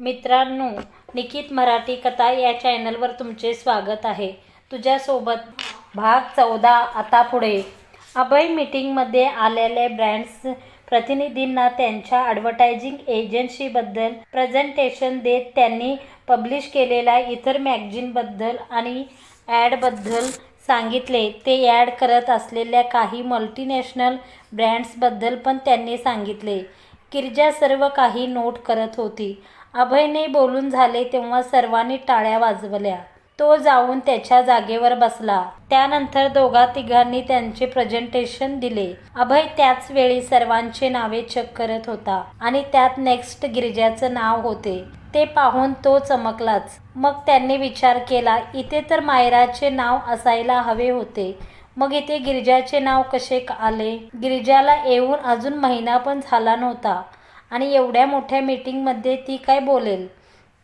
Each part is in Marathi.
मित्रांनो निकित मराठी कथा या चॅनलवर तुमचे स्वागत आहे. तुझ्यासोबत भाग चौदा आता पुढे. अभय मीटिंगमध्ये आलेल्या ब्रँड्स प्रतिनिधींना त्यांच्या ॲडव्हर्टायझिंग एजन्सीबद्दल प्रेझेंटेशन देत त्यांनी पब्लिश केलेल्या इतर मॅगझिनबद्दल आणि ॲडबद्दल सांगितले. ते ॲड करत असलेल्या काही मल्टीनॅशनल ब्रँड्सबद्दल पण त्यांनी सांगितले. किर्जा सर्व काही नोट करत होती. अभयने बोलून झाले तेव्हा सर्वांनी टाळ्या वाजवल्या. तो जाऊन त्याच्या जागेवर बसला. त्यानंतर दोघा तिघांनी त्यांचे प्रेझेंटेशन दिले. अभय त्याच वेळी सर्वांचे नावे चेक करत होता आणि त्यात नेक्स्ट गिरिजाचं नाव होते. ते पाहून तो चमकलाच. मग त्यांनी विचार केला इथे तर मायराचे नाव असायला हवे होते. मग इथे गिरिजाचे नाव कसे आले? गिरिजाला येऊन अजून महिना पण झाला नव्हता. आणि एवढ्या मोठ्या मीटिंगमध्ये ती काय बोलेल?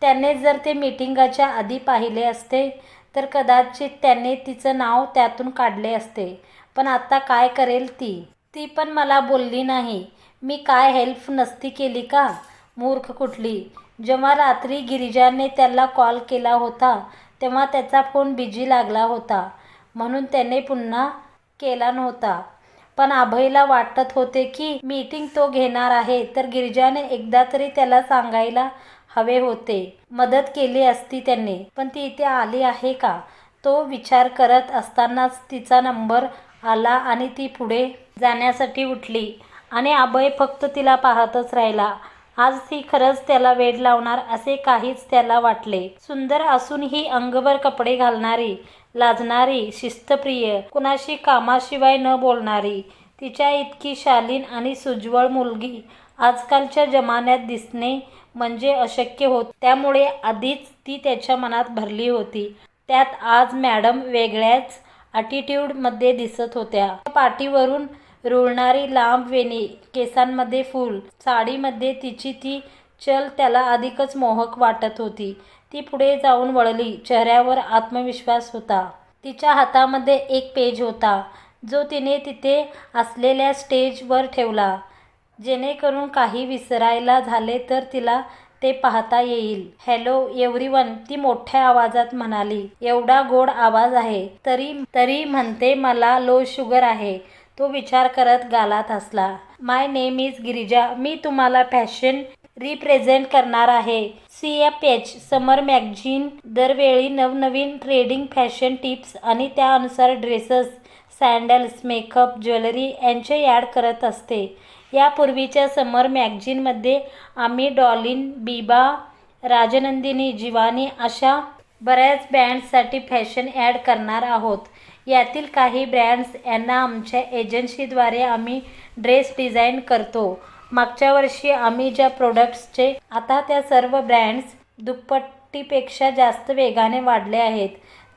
त्याने जर ते मीटिंगाच्या आधी पाहिले असते तर कदाचित त्याने तिचं नाव त्यातून काढले असते. पण आता काय करेल ती? ती पण मला बोलली नाही. मी काय हेल्प नसती केली का? मूर्ख कुठली? जेव्हा रात्री गिरिजाने त्याला कॉल केला होता तेव्हा त्याचा फोन बिझी लागला होता. म्हणून त्याने पुन्हा केला नव्हता. पण अभयला वाटत होते की मीटिंग तो घेणार आहे. तर गिरिजाने एकदा तरी त्याला सांगायला हवे होते. मदत केली असती त्यांनी. पण ती इथे आली आहे का? तो विचार करत असतानाच तिचा नंबर आला आणि ती पुढे जाण्यासाठी उठली. आणि अभय फक्त तिला पाहतच राहिला. आज ती खरंच त्याला वेड लावणार असे काहीच त्याला वाटले. सुंदर असूनही अंगभर कपडे घालणारी लाजणारी शिस्तप्रिय कुणाशी कामाशिवाय न बोलणारी तिच्या इतकी शालीन आणि सुज्वळ मुलगी आजकालच्या जमान्यात दिसणे म्हणजे अशक्य होत. त्यामुळे आधीच ती त्याच्या मनात भरली होती. त्यात आज मॅडम वेगळ्याच ॲटिट्यूडमध्ये दिसत होत्या. पाठीवरून रुळणारी लांब वेणी केसांमध्ये फूल साडीमध्ये तिची ती चल त्याला अधिकच मोहक वाटत होती. ती पुढे जाऊन वळली. चेहऱ्यावर आत्मविश्वास होता. तिच्या हातामध्ये एक पेज होता. जो तिने तिथे असलेल्या स्टेजवर ठेवला. जेणेकरून काही विसरायला झाले तर तिला ते पाहता येईल. हॅलो एव्हरीवन ती मोठ्या आवाजात म्हणाली. एवढा गोड आवाज आहे. तरी तरी म्हणते मला लो शुगर आहे. तो विचार करत गालात हसला. My name is Girija. मी तुम्हाला फॅशन रिप्रेझेंट करणार आहे. C F H summer magazine दरवेळी नवनवीन ट्रेडिंग फॅशन टिप्स आणि त्यानुसार ड्रेसेस सँडल्स मेकअप ज्वेलरी यांचे ॲड करत असते. यापूर्वीच्या समर मॅगझिनमध्ये आम्ही डॉलिन बिबा राजनंदिनी जिवानी अशा बऱ्याच ब्रँड्ससाठी फॅशन ॲड करणार आहोत. यातील काही ब्रँड्स यांना आमच्या एजन्सीद्वारे आम्ही ड्रेस डिझाईन करतो. मागच्या वर्षी आम्ही ज्या प्रोडक्ट्सचे आता त्या सर्व ब्रँड्स दुप्पटीपेक्षा जास्त वेगाने वाढले आहेत.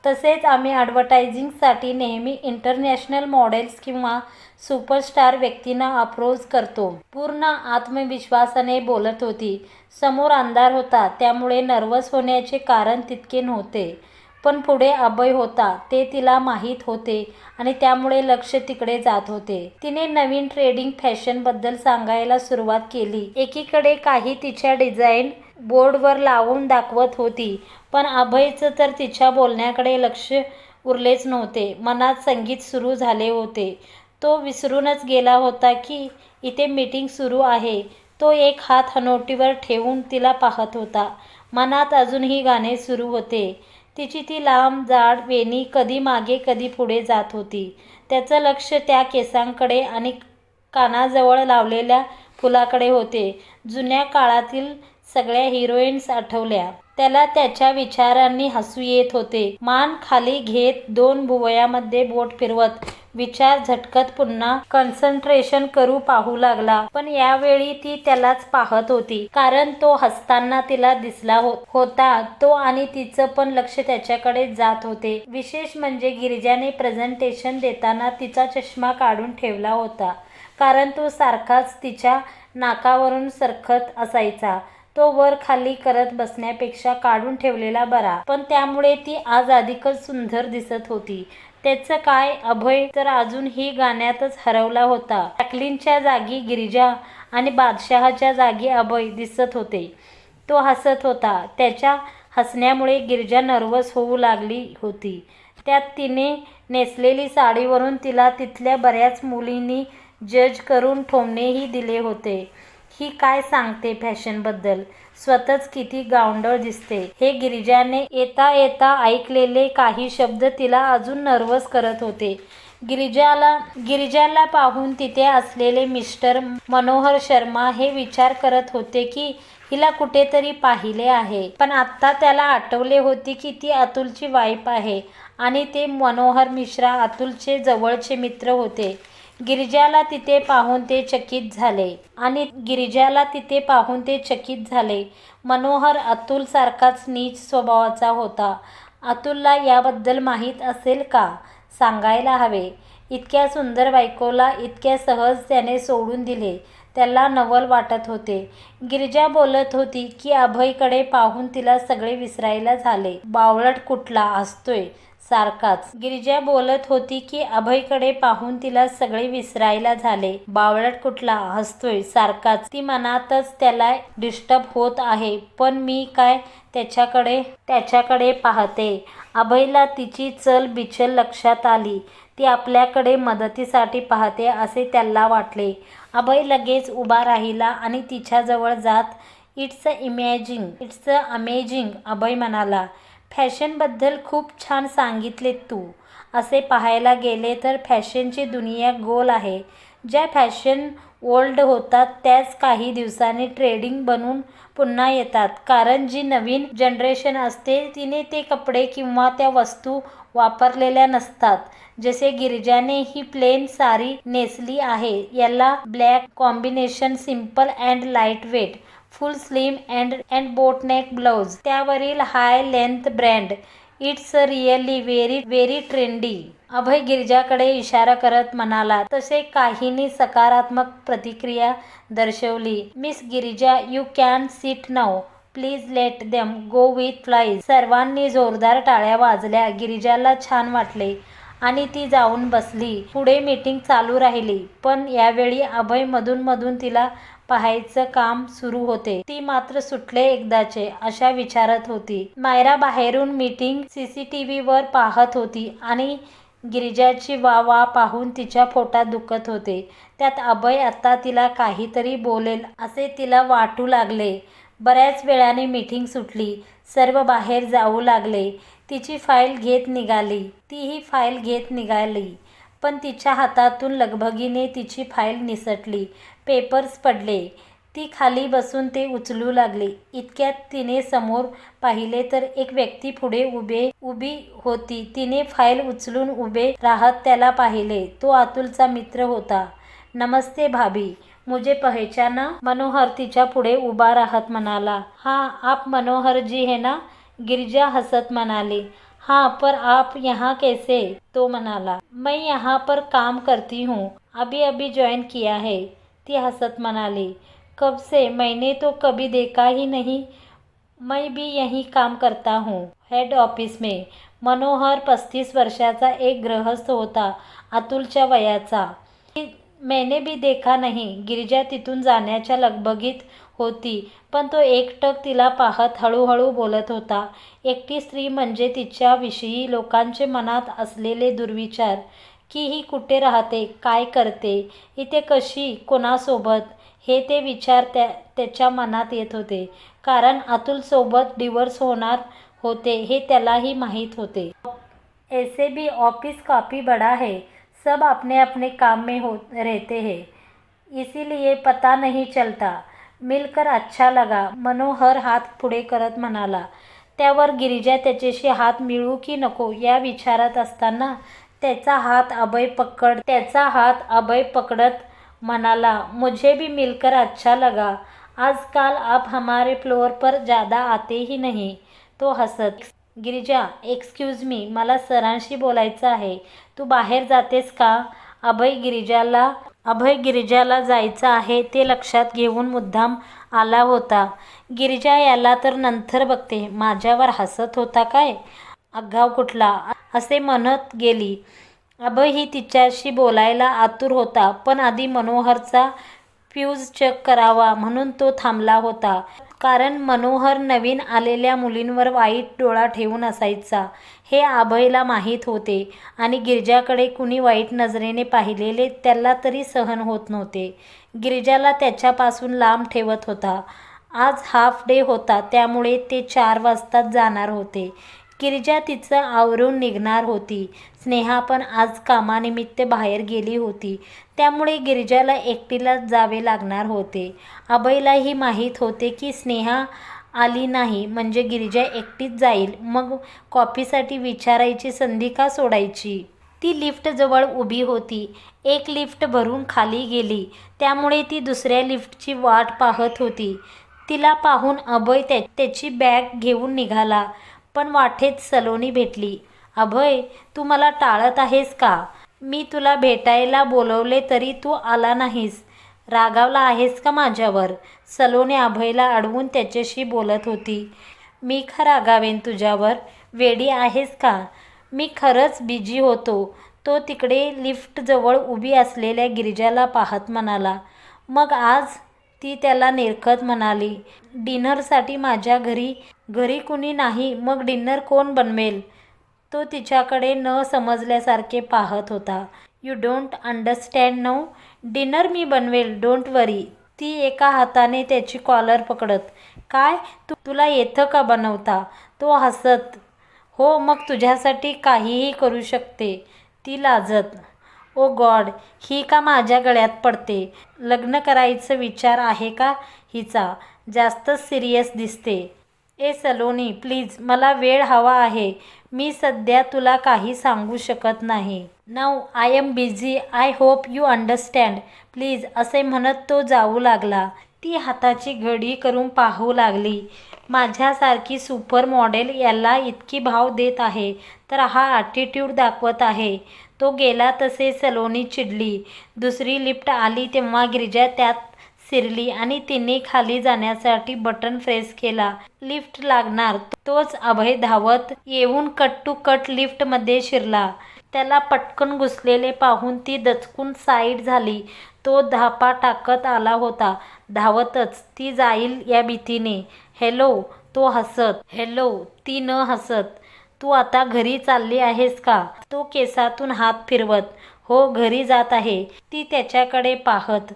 तसेच आम्ही ॲडव्हर्टायझिंगसाठी नेहमी इंटरनॅशनल मॉडेल्स किंवा सुपरस्टार व्यक्तींना अप्रोच करतो. पूर्ण आत्मविश्वासाने बोलत होती. समोर अंधार होता त्यामुळे नर्वस होण्याचे कारण तितके नव्हते. पण पुढे अभय होता ते तिला माहीत होते आणि त्यामुळे लक्ष तिकडे जात होते. तिने नवीन ट्रेडिंग फॅशनबद्दल सांगायला सुरुवात केली. एकीकडे काही तिच्या डिझाईन बोर्डवर लावून दाखवत होती पण अभयचं तर तिच्या बोलण्याकडे लक्ष उरलेच नव्हते. मनात संगीत सुरू झाले होते. तो विसरूनच गेला होता की इथे मीटिंग सुरू आहे. तो एक हात हनोटीवर ठेवून तिला पाहत होता. मनात अजूनही गाणे सुरू होते. तिची ती लांब जाड वेणी कधी मागे कधी पुढे जात होती. त्याचं लक्ष त्या केसांकडे आणि कानाजवळ लावलेल्या फुलाकडे होते. जुन्या काळातील सगळ्या हिरोईन्स आठवल्या. त्याला त्याच्या विचारांनी हसू येत होते. मान खाली घेत दोन भुवयामध्ये बोट फिरवत विचार झटकत पुन्हा कन्सन्ट्रेशन करू पाहू लागला. पण यावेळी ती त्यालाच पाहत होती. कारण तो हसताना तिला दिसला हो होता. तो आणि तिचं पण लक्ष त्याच्याकडे जात होते. विशेष म्हणजे गिरिजाने प्रेझेंटेशन देताना तिचा चष्मा काढून ठेवला होता. कारण तो सारखाच तिच्या नाकावरून सरकत असायचा. तो वर खाली करत बसण्यापेक्षा काढून ठेवलेला बरा. पण त्यामुळे ती आज अधिकच सुंदर दिसत होती. त्याचं काय? अभय तर अजूनही गाण्यातच हरवला होता. जॅकलीनच्या जागी गिरिजा आणि बादशहाच्या जागी अभय दिसत होते. तो हसत होता. त्याच्या हसण्यामुळे गिरिजा नर्वस होऊ लागली होती. त्यात तिने नेसलेली साडीवरून तिला तिथल्या बऱ्याच मुलींनी जज करून ठोमणेही दिले होते. ही काय सांगते फॅशनबद्दल स्वतःच किती गावंडळ दिसते. हे गिरिजाने येता येता ऐकलेले काही शब्द तिला अजून नर्वस करत होते. गिरिजाला गिरिजाला पाहून तिथे असलेले मिस्टर मनोहर शर्मा हे विचार करत होते की हिला कुठेतरी पाहिले आहे. पण आत्ता त्याला आठवले होते की ती अतुलची वाईफ आहे आणि ते मनोहर मिश्रा अतुलचे जवळचे मित्र होते. गिरिजाला तिथे पाहून ते चकित झाले. आणि गिरिजाला तिथे पाहून ते चकित झाले. मनोहर अतुलसारखाच नीच स्वभावाचा होता. अतुलला याबद्दल माहीत असेल का? सांगायला हवे. इतक्या सुंदर बायकोला इतक्या सहज त्याने सोडून दिले. त्याला नवल वाटत होते. गिरिजा बोलत होती की अभयकडे पाहून तिला सगळे विसरायला झाले. बावळट कुठला? असतोय. सारखाच. गिरिजा बोलत होती की अभयकडे पाहून तिला सगळे विसरायला झाले. बावळट कुठला हसतोय सारखाच. ती मनातच त्याला डिस्टर्ब होत आहे. पण मी काय त्याच्याकडे त्याच्याकडे पाहते. अभयला तिची चल बिचल लक्षात आली. ती आपल्याकडे मदतीसाठी पाहते असे त्याला वाटले. अभय लगेच उभा राहिला आणि तिच्याजवळ जात it's a imaging it's a amazing Abhay म्हणाला. फॅशनबद्दल खूप छान सांगितले तू. असे पाहायला गेले तर फॅशनची दुनिया गोल आहे. ज्या फॅशन ओल्ड होतात त्याच काही दिवसांनी ट्रेडिंग बनून पुन्हा येतात. कारण जी नवीन जनरेशन असते तिने ते कपडे किंवा त्या वस्तू वापरलेल्या नसतात. जसे गिरिजाने ही प्लेन साडी नेसली आहे याला black combination simple and light weight full slim and and boatneck blouse. त्यावरील high length brand. It's really very very trendy. Abhay गिरिजाकडे इशारा करत म्हणाला तसे काहींनी सकारात्मक प्रतिक्रिया दर्शवली. Miss Girija you can sit now. Please let them go with flies. सर्वांनी जोरदार टाळ्या वाजल्या. गिरिजाला छान वाटले आणि ती जाऊन बसली. पुढे मीटिंग चालू राहिली. पण यावेळी अभय मधून मधून तिला पाहायचं काम सुरू होते. ती मात्र सुटले एकदाचे अशा विचारत होती. मायरा बाहेरून मीटिंग सीसीटीव्ही वर पाहत होती आणि गिरिजाची वा वा पाहून तिच्या पोटात दुखत होते. त्यात अभय आता तिला काहीतरी बोलेल असे तिला वाटू लागले. बऱ्याच वेळाने मीटिंग सुटली. सर्व बाहेर जाऊ लागले. तिची फाईल घेत निघाली. तीही फाईल घेत निघाली. पण तिच्या हातातून लगबगीने तिची फाईल निसटली. पेपर्स पडले. ती खाली बसून ते उचलू लागली. इतक्यात तिने समोर पाहिले तर एक व्यक्ती पुढे उभे उभी होती. तिने फाईल उचलून उभे राहत त्याला पाहिले. तो अतुलचा मित्र होता. नमस्ते भाभी. मुझे पहचाना मनोहर तिच्या पुढे उभा राहत म्हणाला. हा आप मनोहर जी है ना? गिरिजा हसत म्हणाली. हाँ पर आप यहाँ कैसे? तो म्हणाला. मैं यहाँ पर काम करती हूँ. अभी अभी ज्वाइन किया है. ती हसत म्हणाली कब से? मैंने तो कभी देखा ही नहीं। मैं भी यही काम करता हूँ। हेड ऑफिस में मनोहर पस्तीस वर्षाचा एक गृहस्थ होता अतुलच्या वयाचा. मैंने भी देखा नाही. गिरिजा तिथून जाण्याच्या लगबगीत होती पण तो एकटक तिला पाहत हळूहळू बोलत होता. एकटी स्त्री म्हणजे तिच्याविषयी लोकांचे मनात असलेले दुर्विचार. की ही कुठे राहते काय करते इथे कशी कोणासोबत? हे ते विचार त्या त्याच्या मनात येत होते. कारण अतुलसोबत डिवोर्स होणार होते हे त्यालाही माहीत होते. ऐसे भी ऑफिस काफ़ी बड़ा है. सब अपने अपने काम में हो रहते हैं. इसीलिए पता नहीं चलता. मिलकर अच्छा लगा. मनोहर हात पुढे करत म्हणाला. त्यावर गिरिजा त्याच्याशी हात मिळू की नको या विचारात असताना त्याचा हात अभय पकड त्याचा हात अभय पकडत म्हणाला मुझे भी मिलकर अच्छा लगा. आजकाल आप हमारे फ्लोअर पर ज़्यादा आते ही नहीं. तो हसत गिरिजा एक्सक्यूज मी मला सरांशी बोलायचं आहे. तू बाहेर जातेस का? अभय गिरिजाला अभय गिरिजाला जायचं आहे ते लक्षात घेऊन मुद्दाम आला होता. गिरिजा याला तर नंतर बघते. माझ्यावर हसत होता काय? आगाव कुठला? असे म्हणत गेली. अभय ही तिच्याशी बोलायला आतुर होता पण आधी मनोहरचा फ्यूज चेक करावा म्हणून तो थांबला होता. कारण मनोहर नवीन आलेल्या मुलींवर वाईट डोळा ठेवून असायचा हे अभयला माहीत होते. आणि गिरजाकडे कुणी वाईट नजरेने पाहिलेले त्याला तरी सहन होत नव्हते. गिरजाला त्याच्यापासून लांब ठेवत होता. आज हाफ डे होता त्यामुळे ते चार वाजताच जाणार होते. गिरिजा तिचं आवरून निघणार होती. स्नेहा पण आज कामानिमित्त बाहेर गेली होती. त्यामुळे गिरिजाला एकटीला जावे लागणार होते. अभयलाही माहीत होते की स्नेहा आली नाही म्हणजे गिरिजा एकटीच जाईल. मग कॉफीसाठी विचारायची संधी का सोडायची? ती लिफ्टजवळ उभी होती. एक लिफ्ट भरून खाली गेली. त्यामुळे ती दुसऱ्या लिफ्टची वाट पाहत होती. तिला पाहून अभय त्या त्याची बॅग घेऊन निघाला. पण वाटेत सलोनी भेटली. अभय तू मला टाळत आहेस का? मी तुला भेटायला बोलवले तरी तू आला नाहीस. रागावला आहेस का माझ्यावर? सलोनी अभयला अडवून त्याच्याशी बोलत होती. मी का रागावेन तुझ्यावर? वेडी आहेस का? मी खरंच बिजी होतो. तो तिकडे लिफ्टजवळ उभी असलेल्या गिरिजाला पाहत म्हणाला मग आज? ती त्याला निरखत म्हणाली डिनरसाठी माझ्या घरी घरी कुणी नाही मग डिनर कोण बनवेल? तो तिच्याकडे न समजल्यासारखे पाहत होता. You don't understand no dinner मी बनवेल डोंट वरी ती एका हाताने त्याची कॉलर पकडत. काय? तू तुला येतं का बनवता? तो हसत. हो मग तुझ्यासाठी काहीही करू शकते. ती लाजत. ओ गॉड ही का माझ्या गळ्यात पडते? लग्न करायचं विचार आहे का हिचा? जास्तच सिरियस दिसते. ए सलोनी प्लीज मला वेळ हवा आहे. मी सध्या तुला काही सांगू शकत नाही. Now I am busy I hope you understand please असे म्हणत तो जाऊ लागला. ती हाताची घडी करून पाहू लागली. माझ्यासारखी सुपर मॉडेल याला इतकी भाव देत आहे तर हा ॲटिट्यूड दाखवत आहे. तो गेला तसे सलोनी चिडली. दुसरी लिफ्ट आली तेव्हा गिरिजा त्यात शिरली आणि तिने खाली जाण्यासाठी बटन प्रेस केला. लिफ्ट लागणार. तोच अभय धावत येऊन कट टू कट लिफ्टमध्ये शिरला. त्याला पटकन घुसलेले पाहून ती दचकून साईड झाली. तो धापा टाकत आला होता. धावतच ती जाईल या भीतीने. हॅलो तो हसत. हॅलो ती न हसत. तू आता घरी चालली आहेस का? तो केसातून हात फिरवत. हो घरी जात आहे. ती त्याच्याकडे पाहत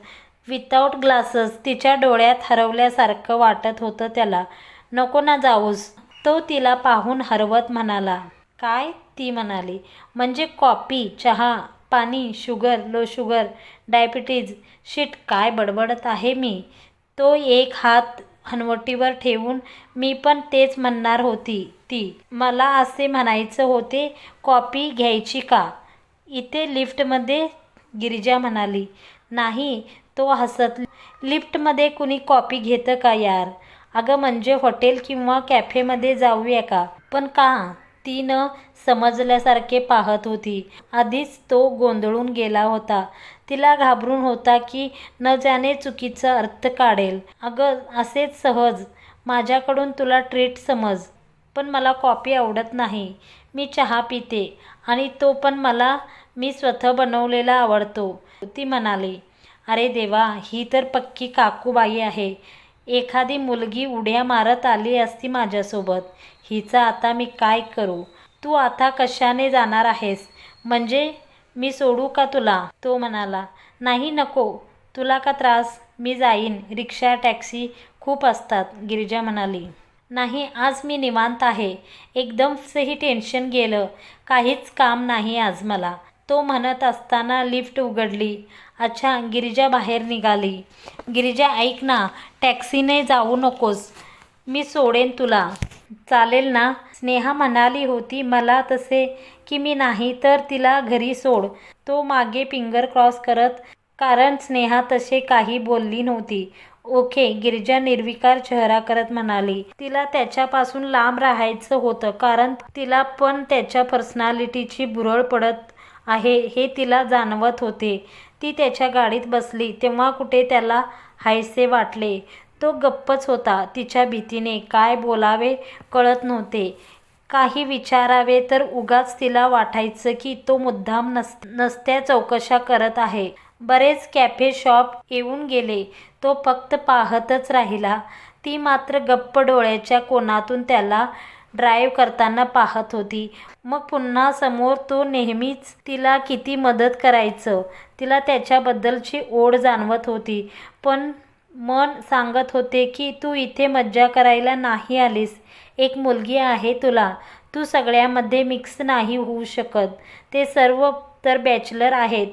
विदाऊट ग्लासेस तिच्या डोळ्यात हरवल्यासारखं वाटत होतं त्याला. नको ना जाऊस. तो तिला पाहून हरवत म्हणाला. काय? ती म्हणाली. म्हणजे कॉफी चहा पाणी शुगर लो शुगर डायबिटीज शीट काय बडबडत आहे मी? तो एक हात हनवटीवर ठेवून मी पण तेच म्हणणार होती ती. मला असे म्हणायचं होते कॉपी घ्यायची का? इथे लिफ्टमध्ये गिरिजा म्हणाली. नाही तो हसत लिफ्टमध्ये कुणी कॉपी घेतं का यार? अगं म्हणजे हॉटेल किंवा कॅफेमध्ये जाऊया का? पण का? ती न समजल्यासारखे पाहत होती. आधीच तो गोंधळून गेला होता. तिला घाबरून होता की न जाणे चुकीचा अर्थ काढेल. अगं असेच सहज. माझ्याकडून तुला ट्रीट समज. पण मला कॉफी आवडत नाही. मी चहा पिते. आणि तो पण मला मी स्वतः बनवलेला आवडतो. ती म्हणाली अरे देवा ही तर पक्की काकूबाई आहे. एखादी मुलगी उड्या मारत आली असती माझ्यासोबत. हिचा आता मी काय करू? तू आता कशाने जाणार आहेस? म्हणजे मी सोडू का तुला? तो म्हणाला. नाही नको. तुला का त्रास? मी जाईन. रिक्षा टॅक्सी खूप असतात गिरिजा म्हणाली. नाही आज मी निवांत आहे. एकदमचंही टेन्शन गेलं. काहीच काम नाही आज मला. तो म्हणत असताना लिफ्ट उघडली. अच्छा गिरिजा बाहेर निघाली. गिरिजा ऐक ना टॅक्सीने जाऊ नकोस. मी सोडेन तुला. चालेल ना? स्नेहा म्हणाली होती मला तसे की मी नाही तर तिला घरी सोड. तो मागे फिंगर क्रॉस करत कारण स्नेहा तसे काही बोलली नव्हती. ओके गिरिजा निर्विकार चेहरा करत म्हणाली. तिला त्याच्यापासून लांब राहायचं होतं कारण तिला पण त्याच्या पर्सनॅलिटीची बुरळ पडत आहे हे तिला जाणवत होते. ती त्याच्या गाडीत बसली तेव्हा कुठे त्याला हायसे वाटले. तो गप्पच होता तिच्या भीतीने. काय बोलावे कळत नव्हते. काही विचारावे तर उगाच तिला वाटायचं की तो मुद्दाम नस नसत्या चौकशा करत आहे. बरेच कॅफे शॉप येऊन गेले. तो फक्त पाहतच राहिला. ती मात्र गप्प डोळ्याच्या कोणातून त्याला ड्राईव्ह करताना पाहत होती. मग पुन्हा समोर तो नेहमीच तिला किती मदत करायचं तिला त्याच्याबद्दलची ओढ जाणवत होती. पण मन सांगत होते की तू इथे मज्जा करायला नाही आलीस. एक मुलगी आहे तुला. तू सगळ्यामध्ये मिक्स नाही होऊ शकत. ते सर्व तर बॅचलर आहेत.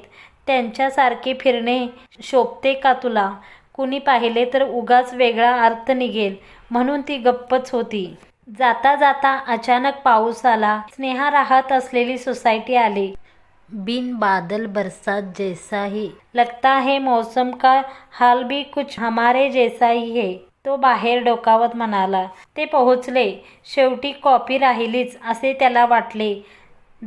त्यांच्यासारखे फिरणे शोभते का तुला? कुणी पाहिले तर उगाच वेगळा अर्थ निघेल. म्हणून ती गप्पच होती. जाता जाता अचानक पाऊस आला. स्नेहा राहत असलेली सोसायटी आली. बिन बादल बरसात जैसा ही लगता है मौसम का हाल भी कुछ हमारे जैसा ही. है तो बाहेर डोकावत म्हणाला. ते पोहोचले. शेवटी कॉपी राहिलीच असे त्याला वाटले.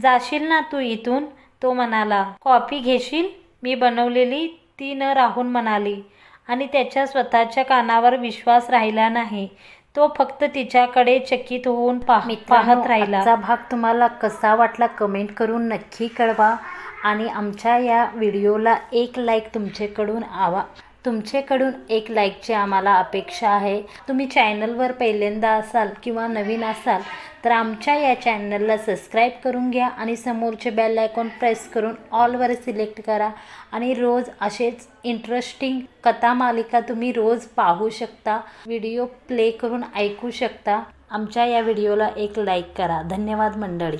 जाशील ना तू इथून? तो म्हणाला. कॉफी घेशील? मी बनवलेली ती न राहून म्हणाली. आणि त्याच्या स्वतःच्या कानावर विश्वास राहिला नाही. तो फक्त तिच्याकडे चकित होऊन पाह पाहत राहिला. आजचा भाग तुम्हाला कसा वाटला कमेंट करून नक्की कळवा आणि आमच्या या व्हिडिओला एक लाईक तुमच्याकडून आवा. तुमच्याकडून एक लाईकची आम्हाला अपेक्षा आहे. तुम्ही चॅनलवर पहिल्यांदा असाल किंवा नवीन असाल तर आमच्या या चॅनलला सबस्क्राईब करून घ्या आणि समोरचे बेल आयकॉन प्रेस करून ऑलवर सिलेक्ट करा आणि रोज असेच इंटरेस्टिंग कथा मालिका तुम्ही रोज पाहू शकता व्हिडिओ प्ले करून ऐकू शकता. आमच्या या व्हिडिओला एक लाईक करा. धन्यवाद मंडळी.